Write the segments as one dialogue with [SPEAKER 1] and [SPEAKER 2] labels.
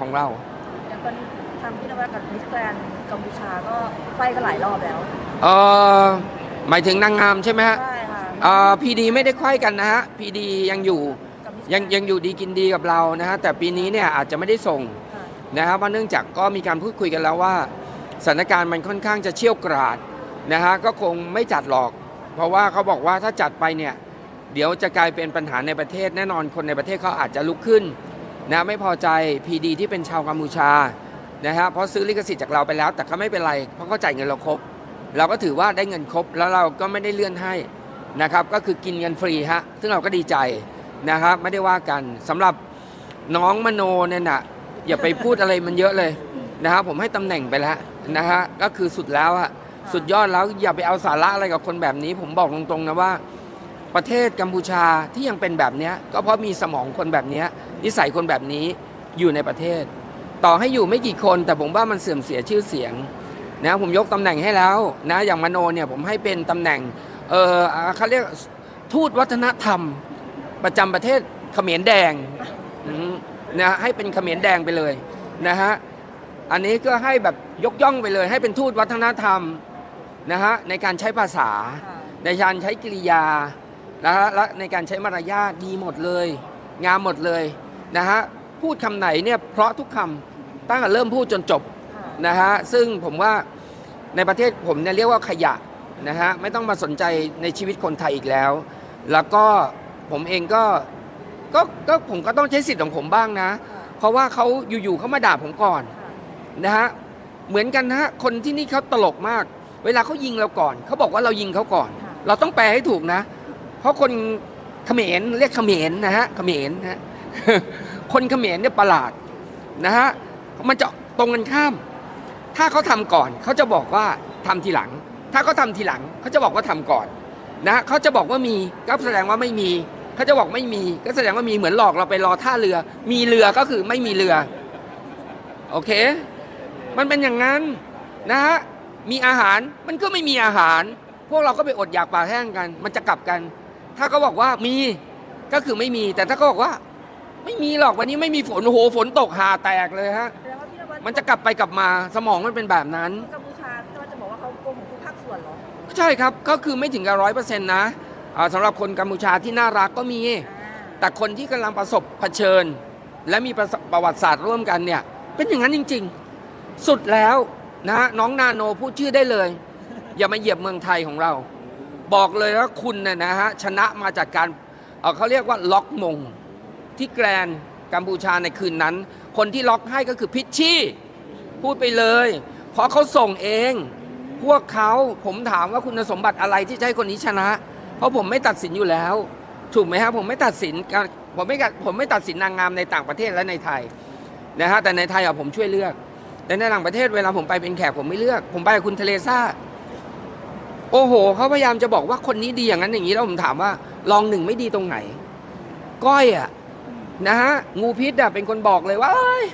[SPEAKER 1] ของเรา
[SPEAKER 2] อย่างตอนนี้ทางพี่นวัดกับมิสแกรนด์กัมพูชาก็ไฟกันหลายรอบแล้ว
[SPEAKER 1] เออหมายถึงนางงามใช่ไหมฮะ
[SPEAKER 2] ใช่ค่ะ
[SPEAKER 1] เออพีดีไม่ได้ไขว้กันนะฮะพีดียังอยู่
[SPEAKER 2] กับ Miss
[SPEAKER 1] ยัง
[SPEAKER 2] Grand
[SPEAKER 1] ยังอยู่ดีกินดีกับเรานะฮะแต่ปีนี้เนี่ยอาจจะไม่ได้ส่ง
[SPEAKER 2] ค่ะ
[SPEAKER 1] นะครับเพราะเนื่องจากก็มีการพูดคุยกันแล้วว่าสถานการณ์มันค่อนข้างจะเชี่ยวกราดนะฮะก็คงไม่จัดหรอก เพราะว่าเขาบอกว่าถ้าจัดไปเนี่ยเดี๋ยวจะกลายเป็นปัญหาในประเทศแน่นอนคนในประเทศเขาอาจจะลุกขึ้น นะไม่พอใจพีดีที่เป็นชาวกัมพูชานะฮะเพราะซื้อลิขสิทธิ์จากเราไปแล้ว แต่ก็ไม่เป็นไรเพราะเขาจ่ายเงินเราครบ เราก็ถือว่าได้เงินครบแล้วเราก็ไม่ได้เลื่อนให้นะครับก็คือกินเงินฟรีฮะซึ่งเราก็ดีใจนะครับไม่ได้ว่ากันสำหรับน้องมโนเนี่ยนะอย่าไปพูดอะไรมันเยอะเลยนะครับผมให้ตำแหน่งไปแล้วนะฮะก็คือสุดแล้วอะสุดยอดแล้วอย่าไปเอาสาระอะไรกับคนแบบนี้ ผมบอกตรงๆนะว่า ประเทศกัมพูชาที่ยังเป็นแบบเนี้ยก็เพราะมีสมองคนแบบเนี้ยนิสัยคนแบบนี้อยู่ในประเทศ ต่อให้อยู่ไม่กี่คน แต่ผมว่ามันเสื่อมเสียชื่อเสียงนะผมยกตำแหน่งให้แล้วนะอย่างมโนเนี่ยผมให้เป็นตำแหน่งเออเขาเรียกทูตวัฒนธรรมประจำประเทศเขมรแดงอืมนะให้เป็นเขมรแดงไปเลยนะฮะอันนี้ก็ให้แบบยกย่องไปเลย ให้เป็นทูตวัฒนธรรมนะฮะในการใช้ภาษา
[SPEAKER 2] ค่ะ
[SPEAKER 1] ในการใช้กิริยา นะฮะและในการใช้มารยาทดีหมดเลย งามหมดเลยนะฮะพูดคำไหนเนี่ยเพราะทุกคำตั้งแต่เริ่มพูดจนจบ
[SPEAKER 2] ค่ะ
[SPEAKER 1] นะฮะซึ่งผมว่าในประเทศผมเนี่ยเรียกว่าขยะนะฮะไม่ต้องมาสนใจในชีวิตคนไทยอีกแล้ว แล้วก็ผมเองก็ก็ก็ผมก็ต้องใช้สิทธิ์ของผมบ้างนะ
[SPEAKER 2] ค่ะ
[SPEAKER 1] เพราะว่าเขาอยู่ๆเขามาด่าผมก่อน
[SPEAKER 2] ค่ะ
[SPEAKER 1] นะฮะเหมือนกันนะฮะคนที่นี่เขาตลกมาก เวลาเขายิงเราก่อนเขาบอกว่าเรายิงเขาก่อน
[SPEAKER 2] ค่ะ
[SPEAKER 1] เราต้องแปลให้ถูกนะ เพราะคนเขมรเรียกเขมรนะฮะเขมรนะฮะคนเขมรเนี่ยประหลาดนะฮะมันจะตรงกันข้าม ถ้าเขาทำก่อนเขาจะบอกว่าทำทีหลัง ถ้าเขาทำทีหลังเขาจะบอกว่าทำก่อนนะฮะเขาจะบอกว่ามีก็แสดงว่าไม่มีเขาจะบอกไม่มี ก็แสดงว่ามีเหมือนหลอกเราไปรอท่าเรือ มีเรือก็คือไม่มีเรือโอเค มันเป็นอย่างนั้นนะฮะมีอาหารมันก็ไม่มีอาหาร พวกเราก็ไปอดอยากปากแห้งกัน มันจะกลับกัน ถ้าเขาบอกว่ามีก็คือไม่มี แต่ถ้าเขาบอกว่า ไม่มีหรอกวันนี้ไม่มีฝนโอ้โหฝนตกหาแตกเลยฮะ
[SPEAKER 2] แสดงว่าพี่นวัด
[SPEAKER 1] มันจะกลับไปกลับมาสมองมันเป็นแบบนั้น
[SPEAKER 2] กัมพูชาพี่นวัดจะบอกว่าเขาโกหกทุกภาคส่วนเหรอ
[SPEAKER 1] ใช่ครับ ก็คือไม่ถึงกับร้อยเปอร์เซ็นต์นะอ่าสำหรับคนกัมพูชาที่น่ารักก็มี
[SPEAKER 2] อ่า
[SPEAKER 1] แต่คนที่กำลังประสบเผชิญ และมีประสประวัติศาสตร์ร่วมกันเนี่ย เป็นอย่างนั้นจริง ๆ สุดแล้วนะฮะน้องนาโนพูดชื่อได้เลย อย่ามาเหยียบเมืองไทยของเรา บอกเลยว่าคุณเนี่ยนะฮะชนะมาจากการเอ่อเขาเรียกว่าล็อกมงที่แกรนกัมพูชาในคืนนั้น คนที่ล็อกให้ก็คือพิชชี่พูดไปเลย เพราะเขาส่งเอง พวกเขาผมถามว่าคุณสมบัติอะไรที่จะให้คนนี้ชนะ เพราะผมไม่ตัดสินอยู่แล้ว ถูกไหมครับผมไม่ตัดสินการผมไม่กัดผมไม่ตัดสินนางงามในต่างประเทศและในไทยนะฮะแต่ในไทยอะผมช่วยเลือก แต่ในต่างประเทศเวลาผมไปเป็นแขกผมไม่เลือก ผมไปกับคุณเทเลซ่า โอ้โหเขาพยายามจะบอกว่าคนนี้ดีอย่างนั้นอย่างนี้แล้วผมถามว่า ลองหนึ่งไม่ดีตรงไหน ก้อยอะนะฮะงูพิษอะเป็นคนบอกเลยว่าเอ้ย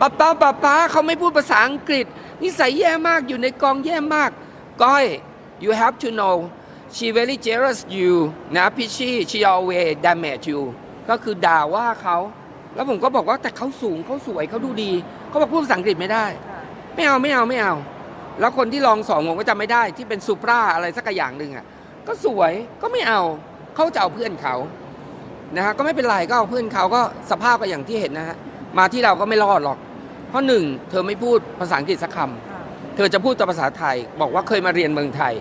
[SPEAKER 1] ป้าป้าป้าป้าเขาไม่พูดภาษาอังกฤษ นิสัยแย่มากอยู่ในกองแย่มาก ก้อย you have to know she very jealous you นะพี่ชี่ she always damage you ก็คือด่าว่าเขาแล้วผมก็บอกว่าแต่เขาสูงเขาสวยเขาดูดี เขาบอกพูดภาษาอังกฤษไม่ได้
[SPEAKER 2] ค่ะ
[SPEAKER 1] ไม่เอาไม่เอาไม่เอา แล้วคนที่ลองสองผมก็จำไม่ได้ที่เป็นซูปราอะไรสักอย่างหนึ่งอะก็สวยก็ไม่เอาเขาจะเอาเพื่อนเขานะฮะก็ไม่เป็นไรก็เอาเพื่อนเขาก็สภาพก็อย่างที่เห็นนะฮะมาที่เราก็ไม่รอดหรอก เพราะหนึ่งเธอไม่พูดภาษาอังกฤษสักคำ
[SPEAKER 2] ค่ะ
[SPEAKER 1] เธอจะพูดแต่ภาษาไทย บอกว่าเคยมาเรียนเมืองไทย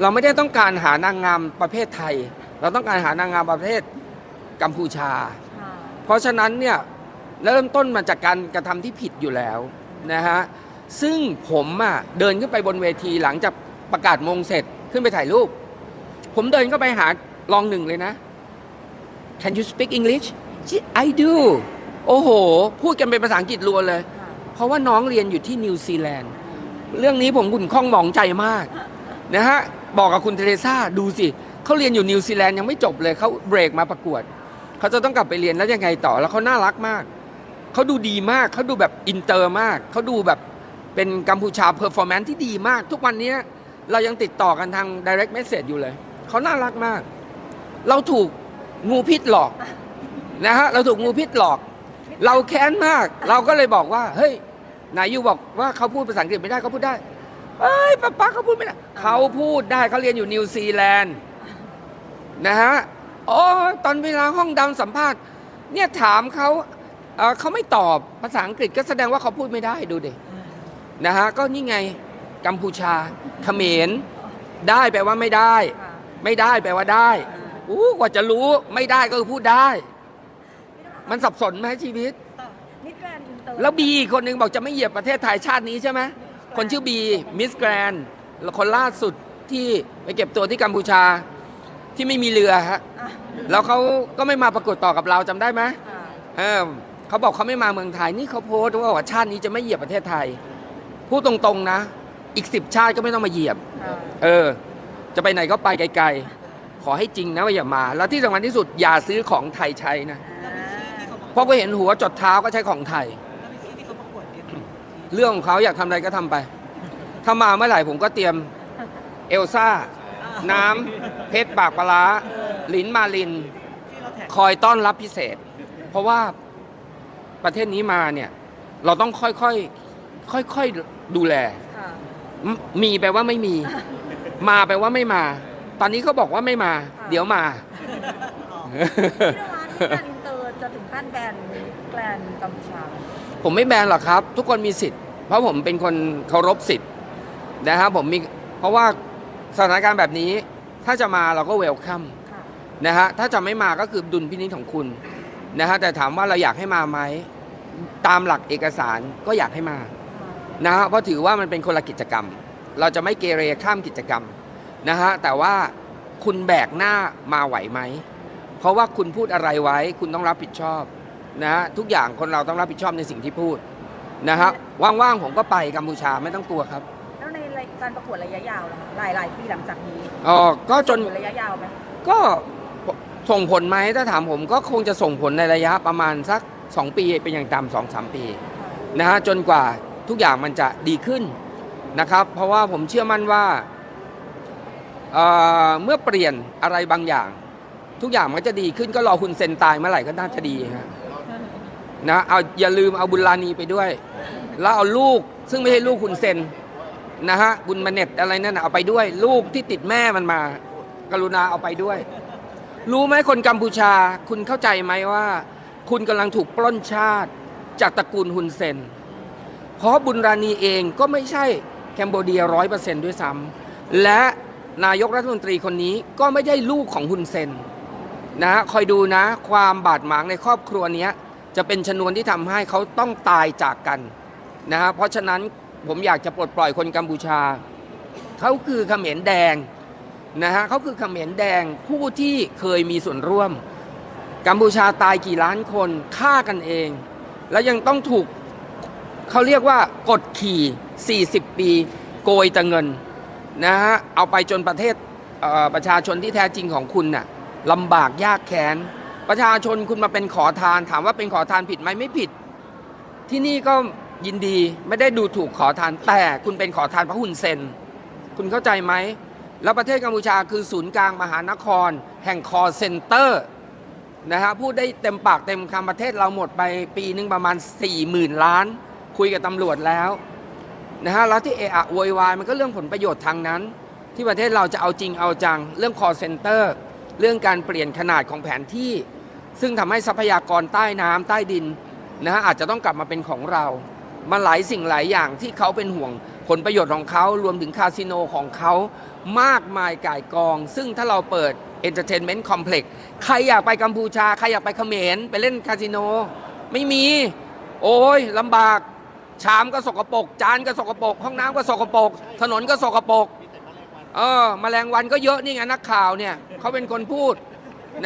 [SPEAKER 1] เราไม่ได้ต้องการหานางงามประเภทไทย เราต้องการหานางงามประเภทกัมพูชา
[SPEAKER 2] ค่ะ
[SPEAKER 1] เพราะฉะนั้นเนี่ยเริ่มต้นมาจากการกระทำที่ผิดอยู่แล้วนะฮะ ซึ่งผมอะเดินขึ้นไปบนเวทีหลังจากประกาศมงเสร็จขึ้นไปถ่ายรูป ผมเดินก็ไปหารองหนึ่งเลยนะ Can you speak English I do โอ้โห พูดกันเป็นภาษาอังกฤษล้วนเลย เพราะว่าน้องเรียนอยู่ที่นิวซีแลนด์ เรื่องนี้ผมขุ่นข้องหมองใจมากนะฮะ บอกกับคุณเทเรซ่าดูสิ เขาเรียนอยู่นิวซีแลนด์ยังไม่จบเลยเขาเบรกมาประกวด เขาจะต้องกลับไปเรียนแล้วยังไงต่อ แล้วเขาน่ารักมาก เขาดูดีมาก เขาดูแบบอินเตอร์มาก เขาดูแบบ เป็นกัมพูชาเพอร์ฟอร์แมนซ์ที่ดีมาก ทุกวันนี้เรายังติดต่อกันทาง direct message อยู่เลย เขาน่ารักมาก เราถูกงูพิษหลอกนะฮะเราถูกงูพิษหลอก เราแค้นมาก เราก็เลยบอกว่าเฮ้ยนายยูบอกว่าเขาพูดภาษาอังกฤษไม่ได้เขาพูดได้เอ้ยป๊าป๊าเขาพูดไม่ได้เขาพูดได้เขาเรียนอยู่นิวซีแลนด์นะฮะโอ้ตอนเวลาห้องดำสัมภาษณ์ เนี่ยถามเขาเเขาไม่ตอบภาษาอังกฤษก็แสดงว่าเขาพูดไม่ได้ดูดิ นะฮะก็นี่ไงกัมพูชาเขมรได้แปลว่าไม่ได้
[SPEAKER 2] ค่ะ
[SPEAKER 1] ไม่ได้แปลว่าได้อู้กว่าจะรู้ไม่ได้ก็คือพูดได้ มันสับสนไหมชีวิต
[SPEAKER 2] มิสแกรนด์อินเตอร์
[SPEAKER 1] แล้วบีอีกคนหนึ่งบอกจะไม่เหยียบประเทศไทยชาตินี้ใช่ไหมคนชื่อบีมิสแกรนคนล่าสุดที่ไปเก็บตัวที่กัมพูชาที่ไม่มีเรือฮะ
[SPEAKER 2] อะ
[SPEAKER 1] แล้วเขาก็ไม่มาประกวดต่อกับเราจำได้ไหม
[SPEAKER 2] อะ
[SPEAKER 1] เออเขาบอกเขาไม่มาเมืองไทยนี่เขาโพสต์ว่าว่าชาตินี้จะไม่เหยียบประเทศไทย พูดตรงๆนะ อีกสิบชาติก็ไม่ต้องมาเหยียบ
[SPEAKER 2] อะ
[SPEAKER 1] เออ จะไปไหนก็ไปไกลๆ ขอให้จริงนะว่าอย่ามา แล้วที่สำคัญที่สุดอย่าซื้อของไทยใช้นะ
[SPEAKER 2] อ่า
[SPEAKER 1] เพราะก็เห็นหัวจดเท้าก็ใช้ของไทย เรื่องของเขาอยากทำอะไรก็ทำไป ถ้ามาเมื่อไหร่ผมก็เตรียมเอลซ่า น้ำเพชรปากปลาร้าลินมาลิน คอยต้อนรับพิเศษ เพราะว่าประเทศนี้มาเนี่ย เราต้องค่อยๆ ค่อยๆดูแล
[SPEAKER 2] ค่ะ
[SPEAKER 1] มมีแปลว่าไม่มี มาแปลว่าไม่มา ตอนนี้เขาบอกว่าไม่มา เดี๋ยวมา
[SPEAKER 2] พี่นวัดมิสแกรนด์อินเตอร์จะถึงขั้นแบนมิสแกรนด์กัมพูชาไหม
[SPEAKER 1] ผมไม่แบนหรอกครับ ทุกคนมีสิทธิ์เพราะผมเป็นคนเคารพสิทธิ์นะครับผมมีเพราะว่าสถานการณ์แบบนี้ ถ้าจะมาเราก็เวลคัม
[SPEAKER 2] ค่ะ
[SPEAKER 1] นะฮะถ้าจะไม่มาก็คือดุลพินิจของคุณนะฮะแต่ถามว่าเราอยากให้มาไหมตามหลักเอกสารก็อยากให้มา
[SPEAKER 2] ค่ะ
[SPEAKER 1] นะฮะเพราะถือว่ามันเป็นคนละกิจกรรม เราจะไม่เกเรข้ามกิจกรรมนะฮะแต่ว่าคุณแบกหน้ามาไหวไหม เพราะว่าคุณพูดอะไรไว้ คุณต้องรับผิดชอบนะฮะทุกอย่างคนเราต้องรับผิดชอบในสิ่งที่พูดนะฮะว่างๆผมก็ไปกัมพูชาไม่ต้องกลัวครับ
[SPEAKER 2] แล้วในการประกวดระยะยาวล่ะคะหลายหลายๆปีหลังจากนี้
[SPEAKER 1] อ๋อก็จน
[SPEAKER 2] ส่งผลระยะยาวไหม
[SPEAKER 1] ก็ส่งผลไหมถ้าถามผมก็คงจะส่งผลในระยะประมาณสัก 2 ปีเป็นอย่างต่ำสองสามปี
[SPEAKER 2] ค่ะ
[SPEAKER 1] นะฮะจนกว่า ทุกอย่างมันจะดีขึ้นนะครับ เพราะว่าผมเชื่อมั่นว่าเเมื่อเปลี่ยนอะไรบางอย่าง ทุกอย่างมันจะดีขึ้นก็รอคุณเซนตายเมื่อไหร่ก็น่าจะดีฮะนะเอาอย่าลืมเอาบุญลานีไปด้วย แล้วเอาลูกซึ่งไม่ใช่ลูกคุณเซนนะฮะบุญมาเน็ตอะไรนั่นเอาไปด้วย ลูกที่ติดแม่มันมา กรุณาเอาไปด้วย รู้ไหมคนกัมพูชา คุณเข้าใจไหมว่า คุณกำลังถูกปล้นชาติจากตระกูลฮุนเซน เพราะบุญรานีเองก็ไม่ใช่แคนโบเดียร้อยเปอร์เซนต์ด้วยซ้ำและนายกรัฐมนตรีคนนี้ก็ไม่ได้ลูกของฮุนเซนนะฮะคอยดูนะความบาดหมางในครอบครัวนี้จะเป็นชนวนที่ทำให้เขาต้องตายจากกันนะฮะเพราะฉะนั้นผมอยากจะปลดปล่อยคนกัมพูชา เขาคือเขมรแดงนะฮะเขาคือเขมรแดงผู้ที่เคยมีส่วนร่วม กัมพูชาตายกี่ล้านคนฆ่ากันเอง แล้วยังต้องถูก เขาเรียกว่ากดขี่ 40 ปีโกยแต่เงินนะฮะเอาไปจนประเทศเประชาชนที่แท้จริงของคุณน่ะลำบากยากแค้นประชาชนคุณมาเป็นขอทาน ถามว่าเป็นขอทานผิดไหมไม่ผิด ที่นี่ก็ยินดีไม่ได้ดูถูกขอทานแต่คุณเป็นขอทานพระหุ่นเซนคุณเข้าใจไหมแล้วประเทศกัมพูชาคือศูนย์กลางมหานคร แห่งคอเซ็นเตอร์นะฮะพูดได้เต็มปากเต็มคำประเทศเราหมดไปปีหนึ่งประมาณ 4 0,000 ล้าน คุยกับตำรวจแล้วนะฮะแล้วที่เอะอะโวยวายมันก็เรื่องผลประโยชน์ทางนั้น ที่ประเทศเราจะเอาจริงเอาจัง เรื่องคอเซ็นเตอร์เรื่องการเปลี่ยนขนาดของแผนที่ ซึ่งทำให้ทรัพยากรใต้น้ำใต้ดินนะฮะอาจจะต้องกลับมาเป็นของเรามันหลายสิ่งหลายอย่างที่เขาเป็นห่วงผลประโยชน์ของเขารวมถึงคาสิโนของเขามากมายก่ายกอง ซึ่งถ้าเราเปิดเอนเตอร์เทนเมนต์คอมเพล็กซ์ใครอยากไปกัมพูชา ใครอยากไปเขมร ไปเล่นคาสิโน ไม่มี โอ้ยลำบาก ชามก็สกปรกจานก็สกปรกห้องน้ำก็สกปรกถนนก็สกปรกเออแมลงวันก็เยอะนี่ไงนักข่าวเนี่ยเขาเป็นคนพูด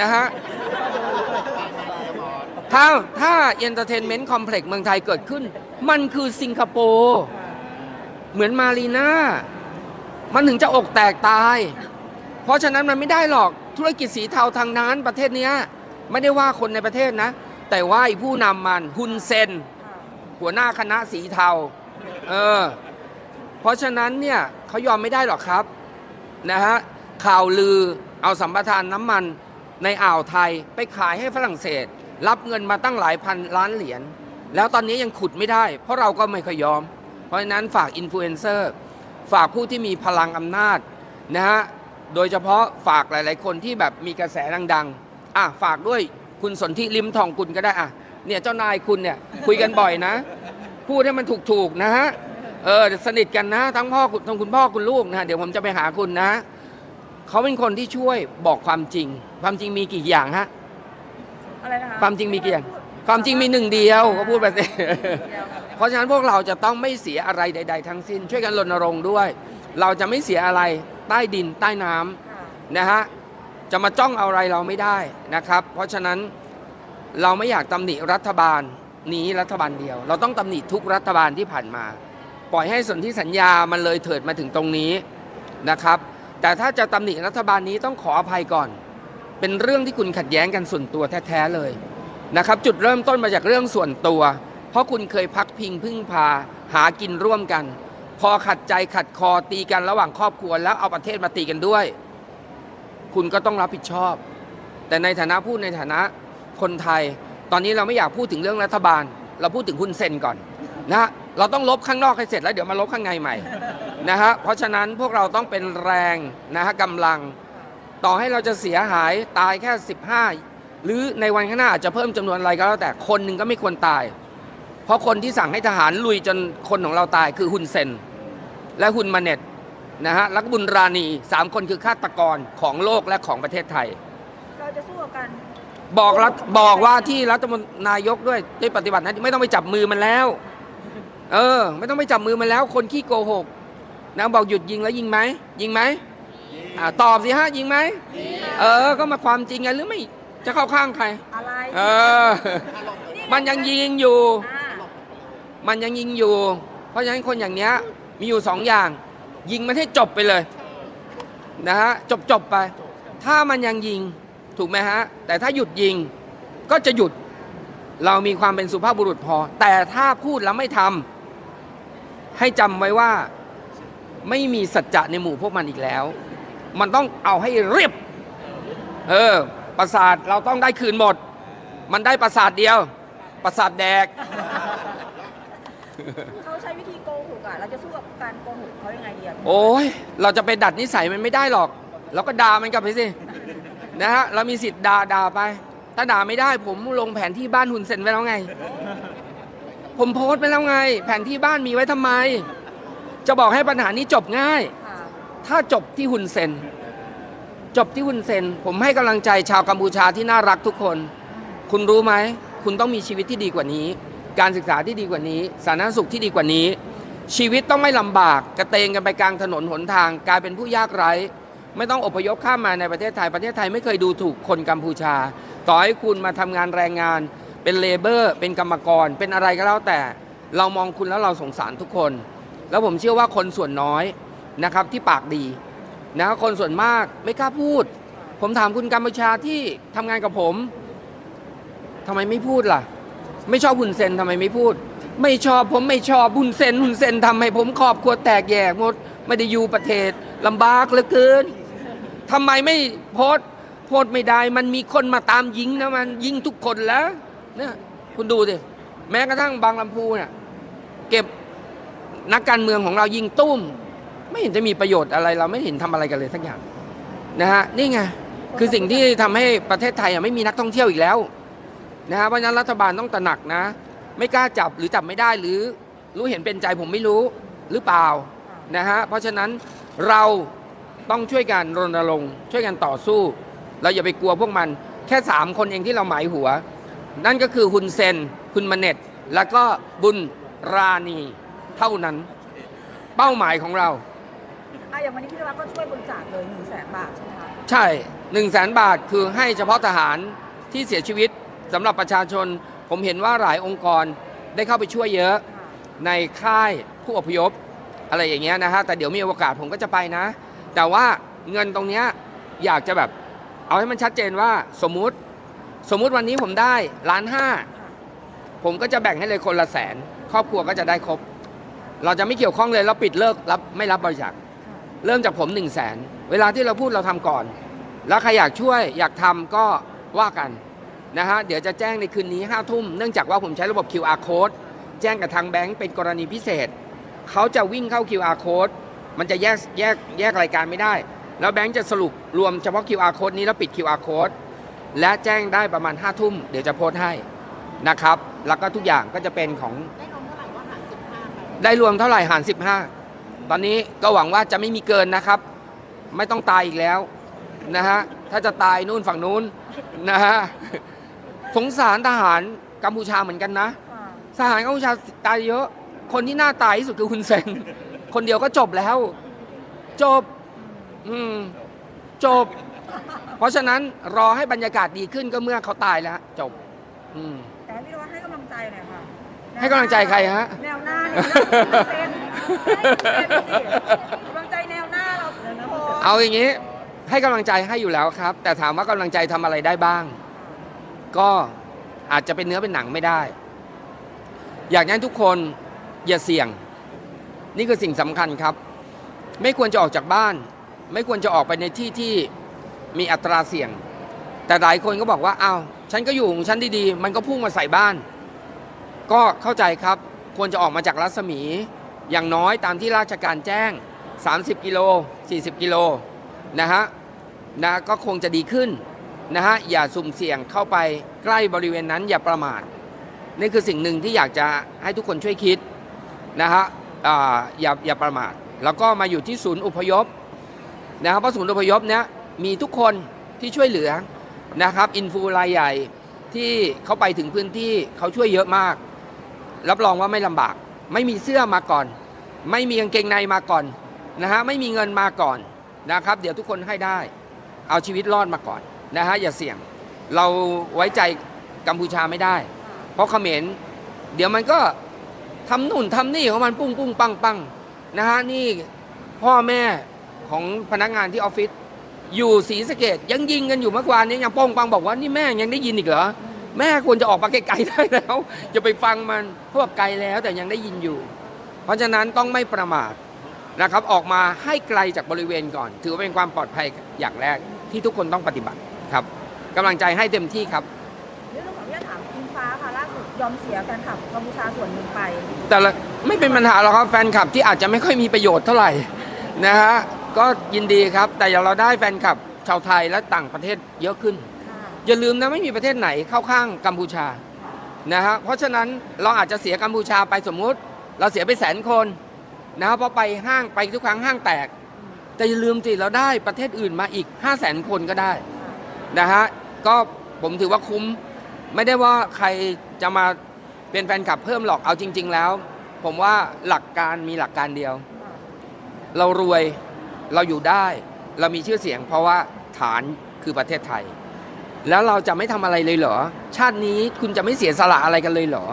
[SPEAKER 1] นะฮะถ้าถ้าเอนเตอร์เทนเมนต์คอมเพล็กซ์เมืองไทยเกิดขึ้น มันคือสิงคโปร์เหมือนมารีนามันถึงจะอกแตกตาย เพราะฉะนั้นมันไม่ได้หรอกธุรกิจสีเทาทางนั้นประเทศเนี้ยไม่ได้ว่าคนในประเทศนะ แต่ว่าผู้นำมันฮุนเซน หัวหน้าคณะสีเทา เออ เพราะฉะนั้นเนี่ยเขายอมไม่ได้หรอกครับนะฮะข่าวลือเอาสัมปทานน้ำมันในอ่าวไทยไปขายให้ฝรั่งเศส รับเงินมาตั้งหลายพันล้านเหรียญแล้วตอนนี้ยังขุดไม่ได้ เพราะเราก็ไม่เคอยยอม เพราะฉะนั้นฝากอินฟลูเอนเซอร์ฝากผู้ที่มีพลังอำนาจนะฮะโดยเฉพาะฝากหลาย ๆ คนที่แบบมีกระแสดัง ๆ อะฝากด้วยคุณสนธิลิมทองกุลก็ได้อะ เนี่ยเจ้านายคุณเนี่ยคุยกันบ่อยนะ พูดให้มันถูกๆนะฮะเออสนิทกันนะ ทั้งพ่อคุณทั้งคุณพ่อคุณลูกนะเดี๋ยวผมจะไปหาคุณนะเขาเป็นคนที่ช่วยบอกความจริง ความจริงมีกี่อย่างฮะ
[SPEAKER 2] อะไรนะคะ
[SPEAKER 1] ความจริงมีกี่อย่าง ความจริงมีหนึ่งเดียวก็พูดไปสิ
[SPEAKER 2] เดียว
[SPEAKER 1] เพราะฉะนั้นพวกเราจะต้องไม่เสียอะไรใด ๆ ทั้งสิ้น ช่วยกันรณรงค์ด้วย เราจะไม่เสียอะไรใต้ดินใต้น้ำ
[SPEAKER 2] ค่ะ
[SPEAKER 1] นะฮะจะมาจ้องเอาอะไรเราไม่ได้นะครับ เพราะฉะนั้น เราไม่อยากตำหนิรัฐบาลนี้รัฐบาลเดียว เราต้องตำหนิทุกรัฐบาลที่ผ่านมา ปล่อยให้สนธิสัญญามันเลยเถิดมาถึงตรงนี้นะครับ แต่ถ้าจะตำหนิรัฐบาลนี้ต้องขออภัยก่อน เป็นเรื่องที่คุณขัดแย้งกันส่วนตัวแท้ๆเลยนะครับจุดเริ่มต้นมาจากเรื่องส่วนตัว เพราะคุณเคยพักพิงพึ่งพาหากินร่วมกัน พอขัดใจขัดคอตีกันระหว่างครอบครัว แล้วเอาประเทศมาตีกันด้วย คุณก็ต้องรับผิดชอบ แต่ในฐานะผู้ในฐานะ คนไทย ตอนนี้เราไม่อยากพูดถึงเรื่องรัฐบาล เราพูดถึงคุณเซนก่อนนะฮะเราต้องลบข้างนอกให้เสร็จแล้วเดี๋ยวมาลบข้างในใหม่นะฮะเพราะฉะนั้นพวกเราต้องเป็นแรงนะฮะกำลังต่อให้เราจะเสียหายตายแค่ 15 หรือในวันข้างหน้าอาจจะเพิ่มจำนวนอะไรก็แล้วแต่คนหนึ่งก็ไม่ควรตาย เพราะคนที่สั่งให้ทหารลุยจนคนของเราตายคือฮุนเซน และฮุนมาเน็ตนะฮะและก็บุญราณีสามคนคือฆาตกรของโลกและของประเทศไทย
[SPEAKER 2] เราจะสู้กัน
[SPEAKER 1] บอกรัฐบอกว่าที่รัฐมนตรีนายกด้วยได้ปฏิบัติหนะไม่ต้องไปจับมือมันแล้ว เออ ไม่ต้องไปจับมือมันแล้ว คนขี้โกหกนะบอกหยุดยิงแล้วยิงไหมยิงไหมอ่าตอบสิฮะยิงไหมเออ ก็มาความจริงไงหรือไม่จะเข้าข้างใคร
[SPEAKER 2] อะไร
[SPEAKER 1] เออ มันยังยิงอยู่
[SPEAKER 2] อ่า
[SPEAKER 1] มันยังยิงอยู่ เพราะฉะนั้นคนอย่างเนี้ย มีอยู่สองอย่าง ยิงมันให้จบไปเลย นะฮะจบจบไป ถ้ามันยังยิง ถูกไหมฮะ แต่ถ้าหยุดยิงก็จะหยุดเรามีความเป็นสุภาพบุรุษพอ แต่ถ้าพูดแล้วไม่ทำให้จำไว้ว่าไม่มีสัจจะในหมู่พวกมันอีกแล้ว มันต้องเอาให้เรียบ เออ ประสาทเราต้องได้คืนหมด มันได้ประสาทเดียว ประสาทแดก
[SPEAKER 2] เขาใช้วิธีโกหกอะ เราจะสู้กับการโกหกเขายังไงดีอะ
[SPEAKER 1] โอ้ย เราจะไปดัดนิสัยมันไม่ได้หรอก เราก็ด่ามันกลับไปสิ นะฮะเรามีสิทธิ์ด่าด่าไป ถ้าด่าไม่ได้ผมลงแผนที่บ้านหุ่นเซนไว้แล้วไง ผมโพสต์ไปแล้วไง แผนที่บ้านมีไว้ทำไม จะบอกให้ปัญหานี้จบง่าย ถ้าจบที่หุ่นเซนจบที่หุ่นเซนผมให้กำลังใจชาวกัมพูชาที่น่ารักทุกคน คุณรู้ไหม คุณต้องมีชีวิตที่ดีกว่านี้ การศึกษาที่ดีกว่านี้ สาธารณสุขที่ดีกว่านี้ ชีวิตต้องไม่ลำบาก กระเตงกันไปกลางถนนหนทาง กลายเป็นผู้ยากไร้ ไม่ต้องอพยพข้ามมาในประเทศไทย ประเทศไทยไม่เคยดูถูกคนกัมพูชา ต่อให้คุณมาทำงานแรงงาน เป็นเลเบอร์ เป็นกรรมกร เป็นอะไรก็แล้วแต่ เรามองคุณแล้วเราสงสารทุกคน แล้วผมเชื่อว่าคนส่วนน้อยนะครับที่ปากดีนะคนส่วนมากไม่กล้าพูด ผมถามคุณกัมพูชาที่ทำงานกับผมทำไมไม่พูดล่ะ ไม่ชอบหุ่นเซนทำไมไม่พูด ไม่ชอบผมไม่ชอบหุ่นเซนหุ่นเซนทำให้ผมครอบครัวแตกแยกหมดไม่ได้อยู่ประเทศลำบากเหลือเกิน ทำไมไม่โพส์โพส์ไม่ได้ มันมีคนมาตามยิงนะมันยิงทุกคนแล้วเนี่ยคุณดูดิแม้กระทั่งบางลำพูเนี่ยเก็บนักการเมืองของเรายิงตุ้ม ไม่เห็นจะมีประโยชน์อะไร เราไม่เห็นทำอะไรกันเลยสักอย่างนะฮะนี่ไงคือสิ่งที่ทำให้ประเทศไทยไม่มีนักท่องเที่ยวอีกแล้วนะฮะเพราะฉะนั้นรัฐบาลต้องตระหนักนะ ไม่กล้าจับหรือจับไม่ได้หรือรู้เห็นเป็นใจผมไม่รู้หรือเปล่านะฮะเพราะฉะนั้นเรา ต้องช่วยกันรณรงค์ช่วยกันต่อสู้ เราอย่าไปกลัวพวกมัน แค่สามคนเองที่เราหมายหัว นั่นก็คือฮุนเซนคุณมาเน็ตแล้วก็บุญราณีเท่านั้น เป้าหมายของเรา
[SPEAKER 2] อะอย่างวันนี้พี่นวัดก็ช่วยบริจาคเลยหนึ่งแสนบาทใช่ไหมคะ
[SPEAKER 1] ใช่1นึ่งแสนบาทคือให้เฉพาะทหารที่เสียชีวิตสำหรับประชาชน ผมเห็นว่าหลายองค์กรได้เข้าไปช่วยเยอะ
[SPEAKER 2] ค่ะ
[SPEAKER 1] ในค่ายผู้อพยพอะไรอย่างเงี้ยนะฮะแต่เดี๋ยวมีโอกาสผมก็จะไปนะ แต่ว่าเงินตรงเนี้ยอยากจะแบบ เอาให้มันชัดเจนว่าสมมุติสมมุติวันนี้ผมได้ล้านห้าผมก็จะแบ่งให้เลยคนละแสน ครอบครัวก็จะได้ครบ เราจะไม่เกี่ยวข้องเลยเราปิดเลิกรับไม่รับบริจาคเริ่มจากผม1นึ่งแสนเวลาที่เราพูดเราทำก่อน แล้วใครอยากช่วยอยากทำก็ว่ากันนะฮะเดี๋ยวจะแจ้งในคืนนี้5ทุ่มเนื่องจากว่าผมใช้ระบบ QR code แจ้งกับทางแบงก์เป็นกรณีพิเศษ เขาจะวิ่งเข้า QR code มันจะแยกแยกแยกรายการไม่ได้ แล้วแบงก์จะสรุปรวมเฉพาะ QR code นี้แล้วปิด QR code และแจ้งได้ประมาณ5ทุ่มเดี๋ยวจะโพสต์ให้นะครับ แล้วก็ทุกอย่างก็จะเป็นของ
[SPEAKER 3] ได้นมเท่าไหร่ว่าหารสิบห้าไป
[SPEAKER 1] ได้รวมเท่าไหร่หาร 15 ตอนนี้ก็หวังว่าจะไม่มีเกินนะครับ ไม่ต้องตายอีกแล้วนะฮะถ้าจะตายนู่นฝั่งนู้นนะฮะสงสารทหารกัมพูชาเหมือนกันนะ
[SPEAKER 2] ค่ะ
[SPEAKER 1] ทหารกัมพูชาตายเยอะ คนที่น่าตายที่สุดคือคุณเซน คนเดียวก็จบแล้ว จบ อืม จบ เพราะฉะนั้นรอให้บรรยากาศดีขึ้นก็เมื่อเขาตายแล้ว จบ อืม
[SPEAKER 2] แต่ให้พี่นวัดให้กำลังใจหน่อยค่ะ
[SPEAKER 1] ให้กำลังใจใครฮะ
[SPEAKER 2] แนวหน้าเนี่ยนะเซนเซนสิกำลังใจแนวหน้าเราโอ้โห
[SPEAKER 1] เอาอย่างนี้ ให้กำลังใจให้อยู่แล้วครับ แต่ถามว่ากำลังใจทำอะไรได้บ้าง ก็อาจจะเป็นเนื้อเป็นหนังไม่ได้ อยากให้ทุกคนอย่าเสี่ยง นี่คือสิ่งสำคัญครับ ไม่ควรจะออกจากบ้าน ไม่ควรจะออกไปในที่ที่มีอัตราเสี่ยง แต่หลายคนก็บอกว่าอ้าวฉันก็อยู่ของฉันดีๆ มันก็พุ่งมาใส่บ้าน ก็เข้าใจครับควรจะออกมาจากรัศมี อย่างน้อยตามที่ราชการแจ้ง 30 กิโล 40 กิโลนะฮะนะก็คงจะดีขึ้นนะฮะอย่าสุ่มเสี่ยงเข้าไปใกล้บริเวณนั้นอย่าประมาทนี่คือสิ่งหนึ่งที่อยากจะให้ทุกคนช่วยคิดนะฮะ ออย่าอย่าประมาทแล้วก็มาอยู่ที่ศูนย์อพยพนะครับเพราะศูนย์อพยพเนี้ยมีทุกคนที่ช่วยเหลือนะครับอินฟูรายใหญ่ที่เขาไปถึงพื้นที่เขาช่วยเยอะมาก รับรองว่าไม่ลำบาก ไม่มีเสื้อมาก่อน ไม่มีกางเกงในมาก่อนนะฮะไม่มีเงินมาก่อนนะครับ เดี๋ยวทุกคนให้ได้ เอาชีวิตรอดมาก่อนนะฮะอย่าเสี่ยง เราไว้ใจกัมพูชาไม่ได้ เพราะเขมรเดี๋ยวมันก็ ทำนู่นทำนี่ของมันปุ้งปุ้งปังปังนะฮะนี่พ่อแม่ของพนักงานที่ออฟฟิศอยู่ศรีสะเกดยังยิงกันอยู่เมื่อวานนี้ยังป้องปังบอกว่านี่แม่ยังได้ยินอีกเหรอแม่ควรจะออกมาไกลๆได้แล้วอย่าไปฟังมันเพราะไกลแล้วแต่ยังได้ยินอยู่ เพราะฉะนั้นต้องไม่ประมาทนะครับ ออกมาให้ไกลจากบริเวณก่อน ถือว่าเป็นความปลอดภัยอย่างแรกที่ทุกคนต้องปฏิบัติครับกำลังใจให้เต็มที่ครับ
[SPEAKER 2] ยอมเสียแฟนคลับกัมพูชาส่วนหนึ่งไป
[SPEAKER 1] แต่ละไม่เป็นปัญหาหรอกครับแฟนคลับที่อาจจะไม่ค่อยมีประโยชน์เท่าไหร่นะฮะก็ยินดีครับแต่อย่างเราได้แฟนคลับชาวไทยและต่างประเทศเยอะขึ้น
[SPEAKER 2] ค่ะ
[SPEAKER 1] อย่าลืมนะไม่มีประเทศไหนเข้าข้างกัมพูชานะฮะเพราะฉะนั้นเราอาจจะเสียกัมพูชาไปสมมุติ เราเสียไปแสนคนนะฮะเพราะไปห้างไปทุกครั้งห้างแตก แต่อย่าลืมสิเราได้ประเทศอื่นมาอีก 5 0 0แสนคนก็ได้นะฮะก็ผมถือว่าคุ้มไม่ได้ว่าใคร จะมาเป็นแฟนคลับเพิ่มหรอกเอาจริง ๆ แล้ว ผมว่าหลักการมีหลักการเดียว เรารวยเราอยู่ได้ เรามีชื่อเสียง เพราะว่าฐานคือประเทศไทย แล้วเราจะไม่ทำอะไรเลยเหรอ ชาตินี้คุณจะไม่เสียสละอะไรกันเลยเหรอ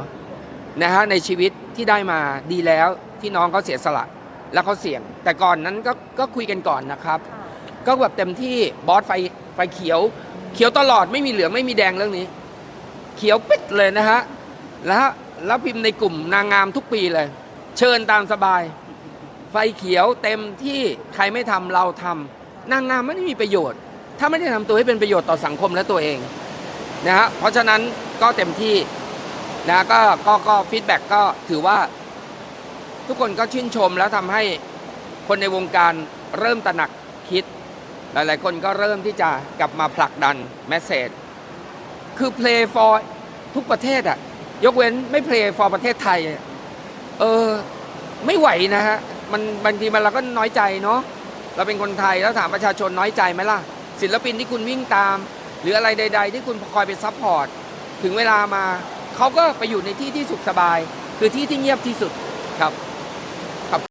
[SPEAKER 1] นะฮะในชีวิตที่ได้มาดีแล้วที่น้องเขาเสียสละแล้วเขาเสี่ยง แต่ก่อนนั้นก็ก็คุยกันก่อนนะครับ
[SPEAKER 2] ค่ะ
[SPEAKER 1] ก็แบบเต็มที่บอสไฟไฟเขียว เขียวตลอดไม่มีเหลืองไม่มีแดงเรื่องนี้ เขียวปิดเลยนะฮะแล้วแล้วพิมพ์ในกลุ่มนางงามทุกปีเลย เชิญตามสบาย ไฟเขียวเต็มที่ใครไม่ทำเราทำนางงามไม่ได้มีประโยชน์ ถ้าไม่ได้ทำตัวให้เป็นประโยชน์ต่อสังคมและตัวเองนะฮะเพราะฉะนั้นก็เต็มที่นะก็ก็ก็ฟีดแบ็กก็ถือว่า ทุกคนก็ชื่นชมแล้วทำให้คนในวงการเริ่มตระหนักคิด หลายๆ คนก็เริ่มที่จะกลับมาผลักดันแมสเซจ คือ play for ทุกประเทศอะยกเว้นไม่ play for ประเทศไทย เออ ไม่ไหวนะฮะ มันบางทีมันเราก็น้อยใจเนาะ เราเป็นคนไทยแล้วถามประชาชนน้อยใจไหมล่ะ ศิลปินที่คุณวิ่งตาม หรืออะไรใด ๆ ที่คุณคอยไปซัพพอร์ต ถึงเวลามา เขาก็ไปอยู่ในที่ที่สุขสบาย คือที่ที่เงียบที่สุดครับ